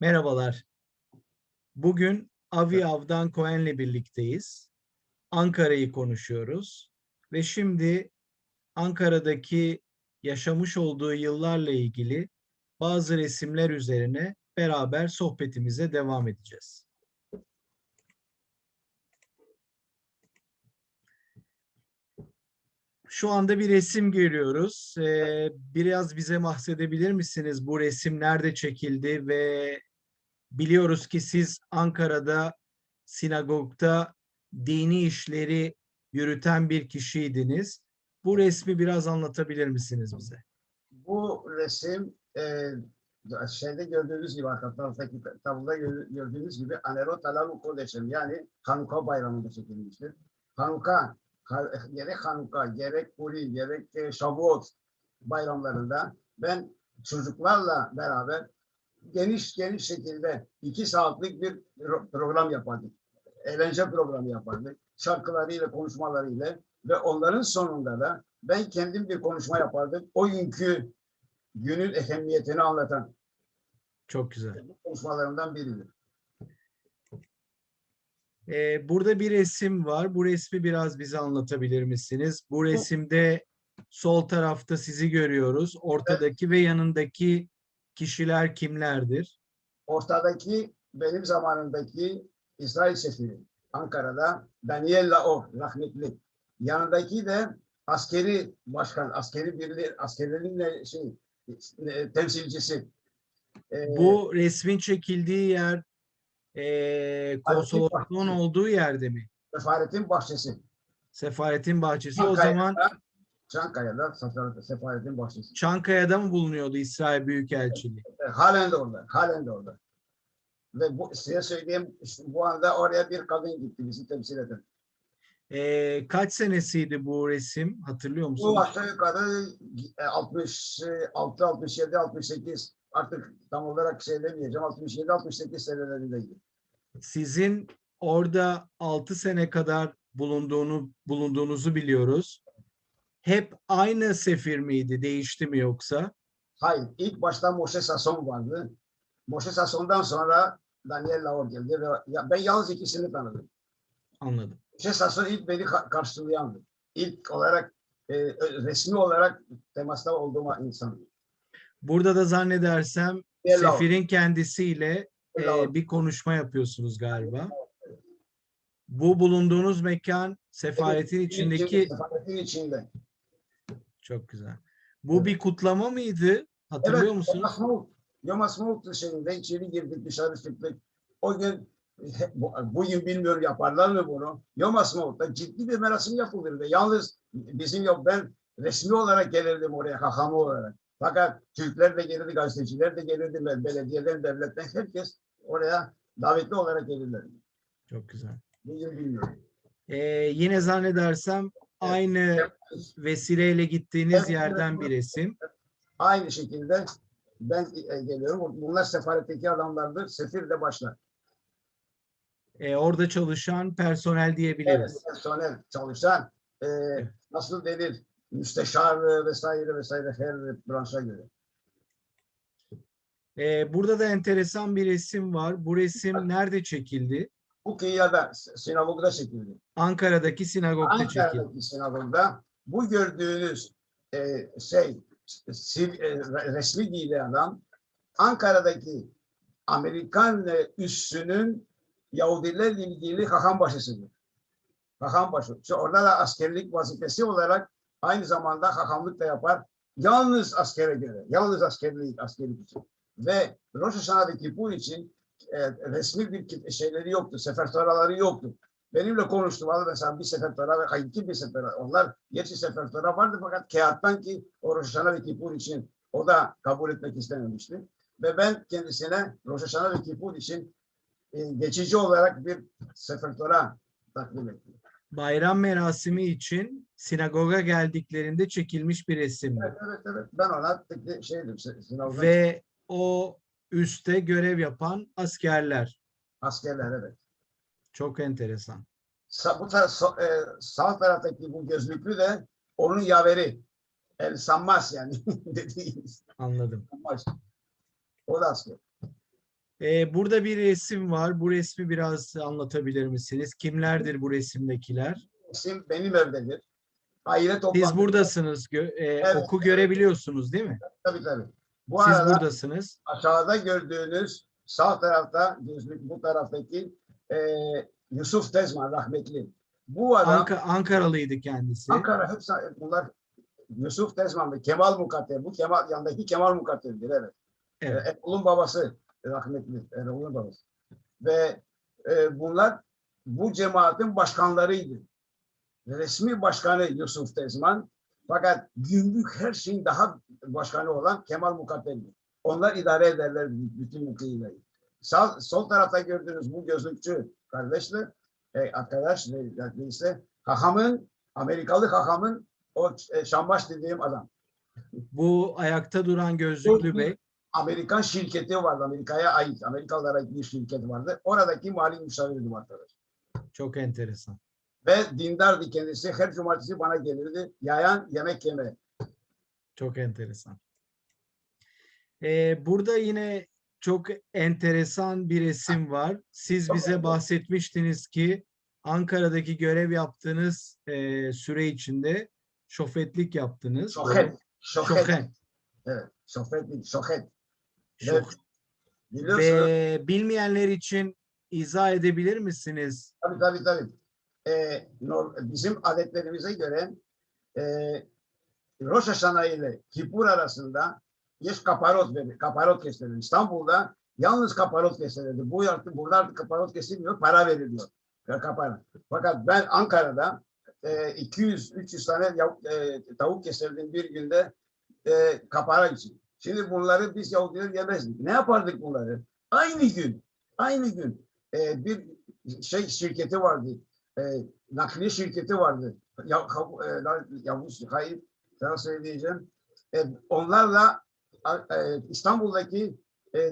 Merhabalar. Bugün Avi Avdan Cohen'le birlikteyiz. Ankara'yı konuşuyoruz ve şimdi Ankara'daki yaşamış olduğu yıllarla ilgili bazı resimler üzerine beraber sohbetimize devam edeceğiz. Şu anda bir resim görüyoruz. Ee, biraz bize bahsedebilir misiniz? Bu resim nerede çekildi ve biliyoruz ki siz Ankara'da sinagogda dini işleri yürüten bir kişiydiniz. Bu resmi biraz anlatabilir misiniz bize? Bu resim e, şeyde gördüğünüz gibi arka tabloda gö- gördüğünüz gibi Anero Talalu Kodeşem yani Hanuka bayramında çekilmiştir. Hanuka, ha- gerek Hanuka, gerek Puri, gerek e, Shavuot bayramlarında ben çocuklarla beraber geniş geniş şekilde iki saatlik bir pro- program yapardık. Eğlence programı yapardık. Şarkılarıyla, konuşmalarıyla ve onların sonunda da ben kendim bir konuşma yapardım. O günkü günün ehemmiyetini anlatan Çok güzel. konuşmalarımdan biridir. Ee, burada bir resim var. Bu resmi biraz bize anlatabilir misiniz? Bu resimde sol tarafta sizi görüyoruz. Ortadaki ve yanındaki kişiler kimlerdir? Ortadaki benim zamanımdaki İsrail sefiri Ankara'da Daniel Laor rahmetli. Yanındaki de askeri başkan, askeri birliği, askerlerin de şey, e, temsilcisi. Ee, Bu resmin çekildiği yer eee konsolosluğun Bahçesi. olduğu yerde mi? Sefaretin bahçesi. Sefaretin bahçesi. O Çankaya'da- zaman Çankaya'da Sefaretin bahçesi. Çankaya'da mı bulunuyordu İsrail Büyükelçiliği? E, Halen de orada, halen de orada. Ve bu, size söyleyeyim, işte bu anda oraya bir kadın gitti bizi temsil eden. Eee, kaç senesiydi bu resim? Hatırlıyor Bu musunuz? aşağı yukarı e, 66, 67, 68 artık tam olarak şey demeyeceğim 67, 68 senelerindeydi. Sizin orada 6 sene kadar bulunduğunu bulunduğunuzu biliyoruz. Hep aynı sefir miydi? Değişti mi yoksa? Hayır, ilk başta Moshe Sasson vardı. Moshe Sasson'dan sonra Daniel Laor geldi ve ya, ben yalnız ikisini tanıdım. Anladım. Moshe Sasson ilk beni ka- karşılayandı. İlk olarak e, resmi olarak temasta olduğum insan. Burada da zannedersem Daniel sefirin kendisiyle e, bir konuşma yapıyorsunuz galiba. Bu bulunduğunuz mekan sefaretin Evet, içindeki Sefaretin içinde. Çok güzel. Bu bir kutlama mıydı? Hatırlıyor Evet, musunuz? Ha'atzmaut. Yom Ha'atzmaut şeyinde içeri girdik dışarı çıktık. O gün bu- bugün bilmiyorum yaparlar mı bunu. Yom Ha'atzmaut'ta ciddi bir merasim yapılırdı. Yalnız bizim yok ben resmi olarak gelirdim oraya hahamı olarak. Fakat Türkler de gelirdi, gazeteciler de gelirdi, be- belediyeden, devletten herkes oraya davetli olarak gelirler. Çok güzel. Bugün bilmiyorum. Ee, yine zannedersem aynı vesileyle gittiğiniz Evet, yerden evet. bir resim. Aynı şekilde ben e, geliyorum. Bunlar sefaretteki adamlardır. Sefir de başlar. Ee, orada çalışan personel Evet, diyebiliriz. personel çalışan e, nasıl denir müsteşar vesaire vesaire her branşa göre. Ee, burada da enteresan bir resim var. Bu resim nerede çekildi? Bu kıyıda sinagogda çekildi. Ankara'daki sinagogda çekildi. Ankara'daki sinagogda bu gördüğünüz e, şey sil- e, re- resmi giyili adam Ankara'daki Amerikan e, üssünün Yahudilerle ilgili Hakambaşısıdır. Hakambaşı. İşte orada da askerlik vazifesi olarak aynı zamanda hakamlık da yapar. Yalnız askere göre, yalnız askerlik, askerlik için. Ve Rosh Hashanah ve Kippur için e, resmi bir şeyleri yoktu, sefertoraları yoktu. Benimle konuştu. Vallahi mesela bir sefertora ve hakiki bir sefertora. Onlar gerçi sefertora vardı fakat kağıttan ki o Hashanah ve Kippur için o da kabul etmek istememişti. Ve ben kendisine Hashanah ve Kippur için e, geçici olarak bir sefertora takdim ettim. Bayram merasimi için sinagoga geldiklerinde çekilmiş bir resim. Evet, evet, evet. Ben ona şeydim, sı- sınavdan Ve o üste görev yapan askerler. askerler evet. Çok enteresan. Sa, bu taraf, so- e, sağ taraftaki bu gözlüklü de onun yaveri. El Sammas yani dediğimiz. Anladım. Sammas. O da asker. Ee, burada bir resim var. Bu resmi biraz anlatabilir misiniz? Kimlerdir bu resimdekiler? İsim benim evdedir. Aile toplantısı. Siz buradasınız. gö- e, Evet, oku evet. görebiliyorsunuz değil mi? Tabii tabii. Bu Siz arada buradasınız. aşağıda gördüğünüz sağ tarafta gözlük bu taraftaki e, Yusuf Tezman rahmetli. Bu adam Anka- Ankaralıydı kendisi. Ankara hepsi bunlar Yusuf Tezman ve Kemal Mukadder. Bu Kemal yanındaki Kemal Mukadder'dir evet. Evet. Evet. Erol'un babası rahmetli Erol'un babası. Ve e, bunlar bu cemaatin başkanlarıydı. Resmi başkanı Yusuf Tezman. Fakat günlük her şeyin daha başkanı olan Kemal Mukadder'di. Onlar idare ederler bütün bu kıyıları. Sağ, sol tarafta gördüğünüz bu gözlükçü kardeşle e, arkadaş ne- neyse Hakam'ın Amerikalı Hakam'ın o e, Şambaş dediğim adam. Bu ayakta duran gözlüklü bey. Amerikan şirketi vardı. Amerika'ya ait. Amerikalılara ait bir şirket vardı. Oradaki mali müşaviriydi bu arkadaş. Çok enteresan. Ve dindardı kendisi. Her cumartesi bana gelirdi. Yayan yemek yeme. Çok enteresan. Ee, burada yine çok enteresan bir resim var. Siz bize bahsetmiştiniz ki Ankara'daki görev yaptığınız e, süre içinde şofetlik yaptınız. Şofet. Evet. Şofet değil. Şohet. Şof- Evet. Biliyorsunuz. Ve bilmeyenler için izah edebilir misiniz? Tabii tabii tabii. Nor- bizim adetlerimize göre e, Rosh Hashanah ile Kipur arasında bir kaparot verir. Kaparot kesilir. İstanbul'da yalnız kaparot kesilirdi. Bu artık burada artık kaparot kesilmiyor. Para veriliyor. Kapara. Fakat ben Ankara'da e, 200-300 tane yav- e, tavuk keserdim bir günde e, kapara için. Şimdi bunları biz Yahudiler yemezdik. Ne yapardık bunları? Aynı gün, aynı gün e, bir şey şirketi vardı. E, nakliye şirketi vardı. Ya, e, Yavuz, hayır, sana söyleyeceğim. E, onlarla e, İstanbul'daki e,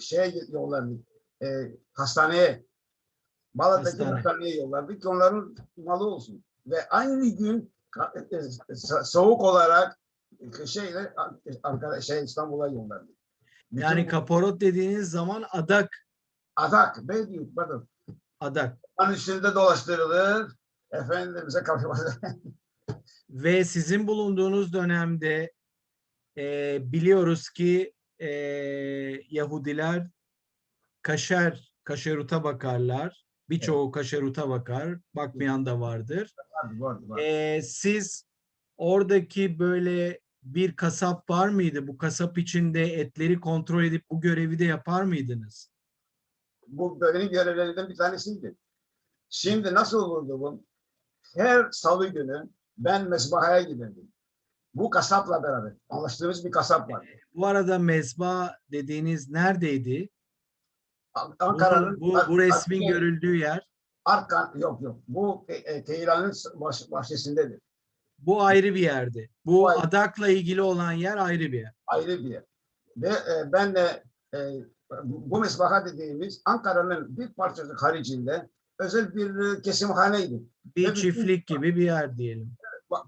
şeye yollardık. E, hastaneye. Balat'taki Hastane. hastaneye yollardık ki onların malı olsun. Ve aynı gün e, so- soğuk olarak şeyle Ankara şey İstanbul'a yollardık. Bütün Yani kaporot dediğiniz zaman adak, Adak, Beylikdüzü, pardon. Adak. An üstünde dolaştırılır. Efendimiz'e kavuşmaz. Ve sizin bulunduğunuz dönemde e, biliyoruz ki e, Yahudiler kaşer, kaşeruta bakarlar. Birçoğu kaşeruta bakar, bakmayan da vardır. Vardı, vardı, vardı. E, siz oradaki böyle bir kasap var mıydı? Bu kasap içinde etleri kontrol edip bu görevi de yapar mıydınız? Bu bölgenin görevlerinden bir tanesiydi. Şimdi nasıl olurdu bu? Her salı günü ben mezbahaya giderdim. Bu kasapla beraber. Anlaştığımız bir kasap var. Bu arada mezba dediğiniz neredeydi? An- Bu, Ankara'nın bu, bu resmin Ar- görüldüğü yer. Arka, yok yok. Bu e, e, Keylan'ın baş, bahçesindedir. Bu ayrı bir yerdi. Bu Bu ayrı. adakla ilgili olan yer ayrı bir yer. ayrı bir yer. Ve e, ben de e, bu mesbaha dediğimiz Ankara'nın bir parçası haricinde özel bir e, kesimhaneydi. Bir Evet, çiftlik gibi bir yer diyelim.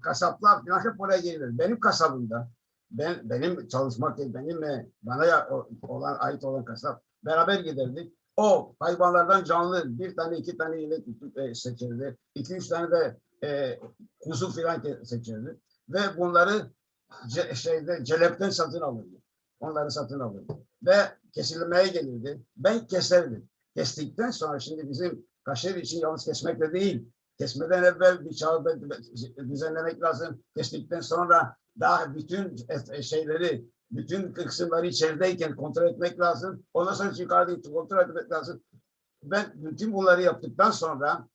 Kasaplar falan hep oraya gelirler. Benim kasabımda ben benim çalışmak benim e, bana olan ait olan kasap beraber giderdik. O hayvanlardan canlı bir tane iki tane inek e, seçerdi. İki üç tane de e, kuzu filan seçerdi. Ve bunları ce- şeyde celepten satın alırdı. Onları satın alırdı. Ve kesilmeye gelirdi. Ben keserdim. Kestikten sonra şimdi bizim kaşer için yalnız kesmekle değil. Kesmeden evvel bir çağı düzenlemek lazım. Kestikten sonra daha bütün et- şeyleri, bütün kısımları içerideyken kontrol etmek lazım. Ondan sonra yukarıda kontrol etmek lazım. Ben bütün bunları yaptıktan sonra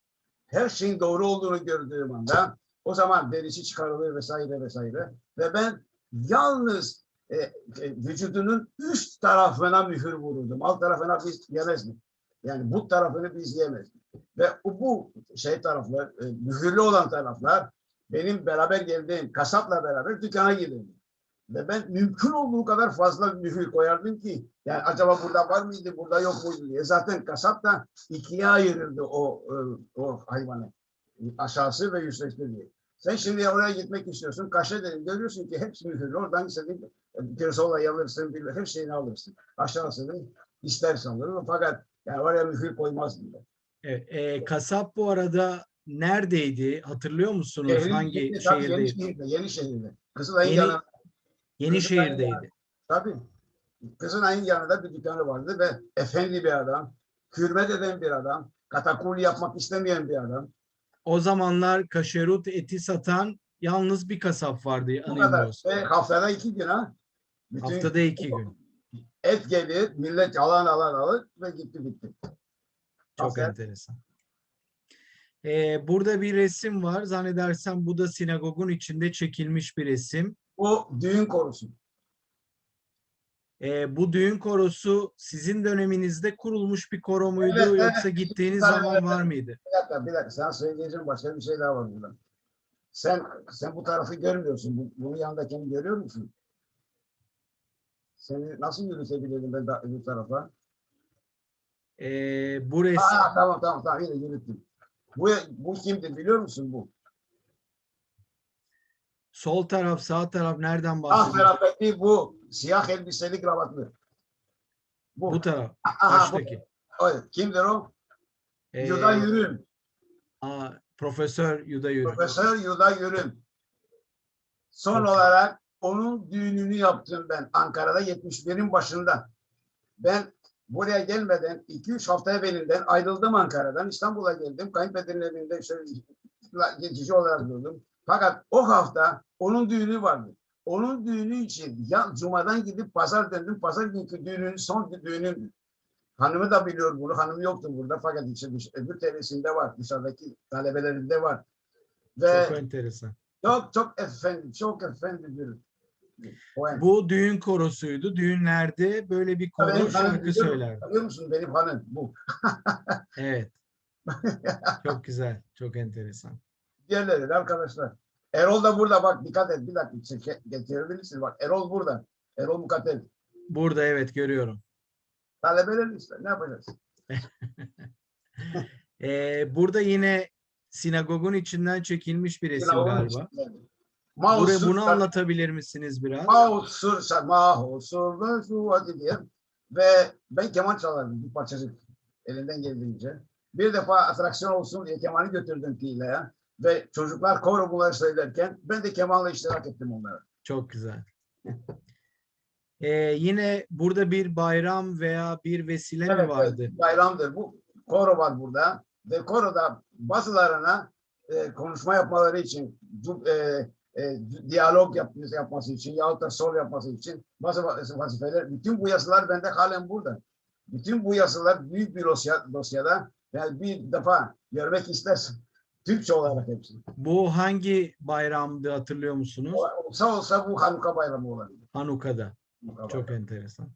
her şeyin doğru olduğunu gördüğüm anda o zaman derisi çıkarılır vesaire vesaire. Ve ben yalnız e, e, vücudunun üst tarafına mühür vururdum. Alt tarafına biz yemezdik. Yani bu tarafını biz yemezdik. Ve bu şey taraflar, e, mühürlü olan taraflar benim beraber geldiğim kasapla beraber dükkana girdim. Ve ben mümkün olduğu kadar fazla mühür koyardım ki yani acaba burada var mıydı, burada yok muydu diye. Zaten kasap da ikiye ayırırdı o, e, o hayvanı. Aşağısı ve üstesi diye. Sen şimdi oraya gitmek istiyorsun. Kaşe dedim. Görüyorsun ki hepsi mühürlü. Oradan istediğin pirzolayı alırsın, bir- her şeyini alırsın. Aşağısını istersen olur. Fakat yani oraya mühür koymaz bile. Evet, e, kasap bu arada neredeydi? Hatırlıyor musunuz? Şehrin- Hangi yeni, şehirdeydi? Yenişehir'de, Yenişehir'de. Kızılay'ın Yeni- yanında. Yenişehir'deydi. Tabii. Kızılay'ın yanında bir dükkanı vardı ve efendi bir adam, hürmet eden bir adam, katakul yapmak istemeyen bir adam. O zamanlar kaşerut eti satan yalnız bir kasap vardı Bu kadar. Ve haftada iki gün ha. Bütün Haftada iki gün. et gelir, millet alan alan alır ve gitti bitti. Çok Aferin. enteresan. Ee, burada bir resim var. Zannedersem bu da sinagogun içinde çekilmiş bir resim. Bu düğün korusu. Ee, bu düğün korosu sizin döneminizde kurulmuş bir koro muydu Evet, evet. yoksa gittiğiniz Evet, zaman evet. var mıydı? Bir dakika, bir dakika. Sana söyleyeceğim başka bir şey daha var burada. Sen sen bu tarafı görmüyorsun. Bu, bunun yanındakini görüyor musun? Seni nasıl yürütebilirim ben da, bu tarafa? Ee, bu resim Aa, tamam tamam tamam yine yürüttüm. Bu, bu kimdir biliyor musun bu? sol taraf sağ taraf nereden Ah bahsediyor? taraftaki bu siyah elbiseli kravatlı. Bu. Bu taraf. Aha, bu. O, kimdir o? Ee, Yuda Yürüm. aa, Profesör Yuda Yürü. Profesör Yuda Yürüm. Son Çok iyi. olarak onun düğününü yaptım ben Ankara'da 71'in başında. Ben buraya gelmeden 2-3 hafta evvelinden ayrıldım Ankara'dan. İstanbul'a geldim. Kayınpederin evinde geçici olarak durdum. Fakat o hafta onun düğünü vardı. Onun düğünü için ya Cuma'dan gidip pazar döndüm. Pazar günkü düğünün son düğünün Hanımı da biliyor bunu. Hanım yoktu burada fakat işte dış- öbür teresinde var. Dışarıdaki talebelerinde var. Ve Çok enteresan. çok çok efendi, çok efendi bir poem. Bu düğün korosuydu. Düğünlerde böyle bir koro Benim hanım şarkı biliyor musun? söylerdi. Tanıyor musun benim hanım bu. Evet. Çok güzel. Çok enteresan. Diğerleri de arkadaşlar. Erol da burada bak dikkat et bir dakika çeke, getirebilirsiniz. Bak Erol burada. Erol Mukatel. Burada evet görüyorum. Talebeler işte ne yapacağız? Ee, burada yine sinagogun içinden çekilmiş bir resim Sinagogun galiba. içinde. Buraya bunu anlatabilir misiniz biraz? mahusur, mahusur ve suvati diye. Ve ben keman çalarım bir parçacık elinden geldiğince. Bir defa atraksiyon olsun diye kemanı götürdüm Kile'ye. Ve çocuklar koro bunları söylerken ben de kemanla iştirak ettim onlara. Çok güzel. Ee, yine burada bir bayram veya bir vesile mi Evet, vardı? evet, bayramdır. Bu koro var burada. Ve koroda bazılarına e, konuşma yapmaları için, e, e, diyalog yapması, yapması için yahut da sol yapması için bazı va- vazifeler. Bütün bu yazılar bende halen burada. Bütün bu yazılar büyük bir dosya, dosyada. Yani bir defa görmek istersin. Türkçe olarak hepsi. Bu hangi bayramdı hatırlıyor musunuz? Olsa olsa bu Hanuka bayramı olabilir. Hanuka'da. Hanuka Çok bayramı. enteresan.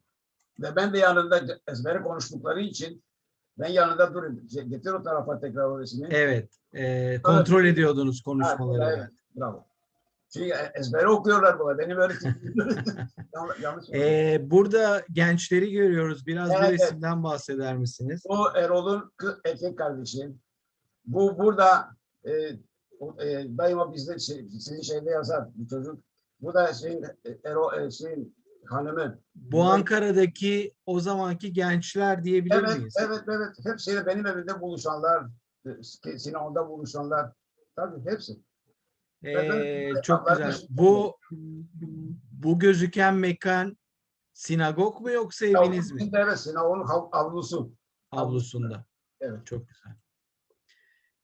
Ve ben de yanında ezbere konuştukları için ben yanında durayım. Getir o tarafa tekrar o resmi. Evet. e, kontrol ediyordunuz Ha, konuşmaları. evet, bravo. Çünkü ezbere okuyorlar bu. Benim öğretim. yanlış. Ee, burada gençleri görüyoruz. Biraz bu Evet, evet. resimden bahseder misiniz? Bu Erol'un erkek kardeşi. Bu burada e, e, daima bizde şey, sizin şeyde yazar bu çocuk. Bu da şeyin, e, Erol, e, şeyin hanımı. Bu Evet. Ankara'daki o zamanki gençler diyebilir Evet, miyiz? evet, evet. Hepsiyle benim evimde buluşanlar, e, Sinan'da buluşanlar. Tabii hepsi. Ee, çok güzel. Bu bu gözüken mekan sinagog mu yoksa eviniz mi? Evet, hav- avlusu. Avlusunda. Evet. Çok güzel.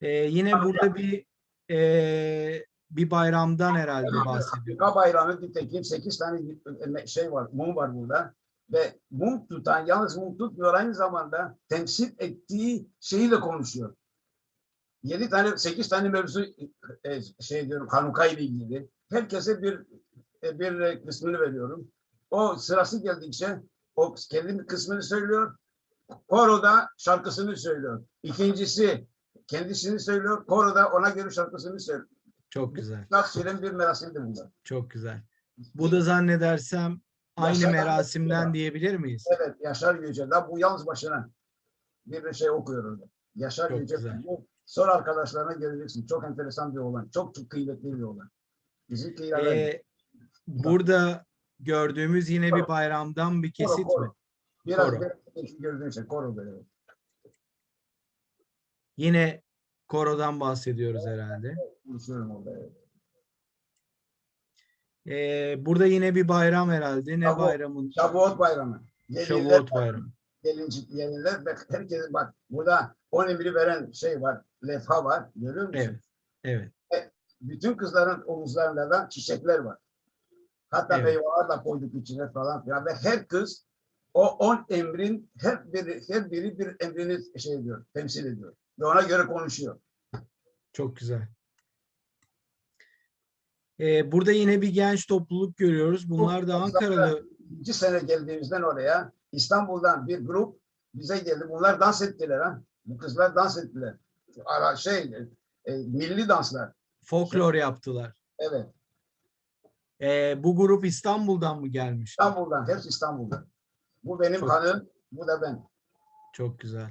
Ee, yine burada bir e, bir bayramdan herhalde bahsediyor. Afrika bayramı nitekim 8 tane şey var, mum var burada. Ve mum tutan, yalnız mum tutmuyor aynı zamanda temsil ettiği şeyi de konuşuyor. 7 tane, 8 tane mevzu e, şey diyorum Hanuka ile ilgili. Herkese bir e, bir kısmını veriyorum. O sırası geldikçe o kendi kısmını söylüyor. Koroda şarkısını söylüyor. İkincisi kendisini söylüyor. Koroda ona göre şarkısını söylüyor. Çok güzel. Nasılın bir merasimdi bunlar. Çok güzel. Bu da zannedersem aynı Yaşar merasimden Ahmet diyebilir miyiz? Evet Yaşar Yücel'den bu yalnız başına bir şey okuyor orada. Yaşar Çok Yücel güzel. bu sor arkadaşlarına göreceksin. Çok enteresan bir olan. Çok çok kıymetli bir olan. Bizim kıyılardan. Ee, burada gördüğümüz yine bir bayramdan bir kesit mi? Biraz Koro. gördüğün şey koro böyle. Yine korodan bahsediyoruz herhalde. Konuşuyorum orada. evet. Ee, burada yine bir bayram herhalde. Ne Şavuot. bayramın? Şavuot bayramı. Şavuot bayramı. Gelinler ve herkes bak burada 10 emri veren şey var. Levha var. Görüyor musun? Evet. Evet. Bütün kızların omuzlarında da çiçekler var. Hatta Evet. meyveler da koyduk içine falan filan. Ve her kız o 10 emrin her biri, her biri bir emrini şey diyor, temsil ediyor. Ve ona göre konuşuyor. Çok güzel. Ee, burada yine bir genç topluluk görüyoruz. Bunlar da Ankaralı. İki sene geldiğimizden oraya İstanbul'dan bir grup bize geldi. Bunlar dans ettiler ha. Bu kızlar dans ettiler. Ara şey e, milli danslar. Folklor yaptılar. Evet. Ee, bu grup İstanbul'dan mı gelmiş? İstanbul'dan. Hepsi İstanbul'dan. Bu benim Çok- hanım. Bu da ben. Çok güzel.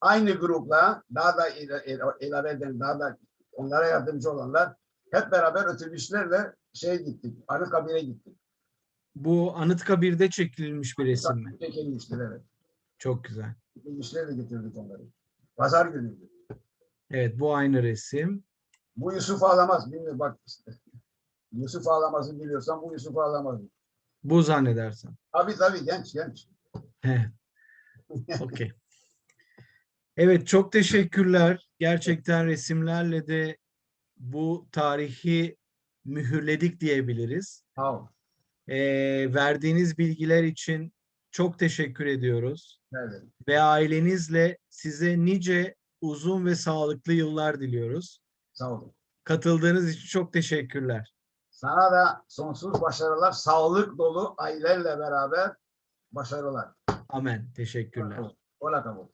Aynı grupla daha da il- il- ilave eden, daha da onlara yardımcı olanlar hep beraber otobüslerle şey gittik. Anıtkabir'e gittik. Bu Anıtkabir'de çekilmiş bir resim mi? Çekilmiştir evet. Çok güzel. Otobüslerle getirdik onları. Pazar günüydü. Evet bu aynı resim. Bu Yusuf ağlamaz. Bilmiyorum bak işte. Yusuf ağlamazı biliyorsan bu Yusuf ağlamaz. Bu zannedersem. Tabii tabii genç genç. Okey. Evet çok teşekkürler. Gerçekten resimlerle de bu tarihi mühürledik diyebiliriz. Sağ Ee, verdiğiniz bilgiler için çok teşekkür ediyoruz. Evet. Ve ailenizle size nice uzun ve sağlıklı yıllar diliyoruz. Sağ olun. Katıldığınız için çok teşekkürler. Sana da sonsuz başarılar, sağlık dolu ailenle beraber başarılar. Amen. Teşekkürler. Ola kabul.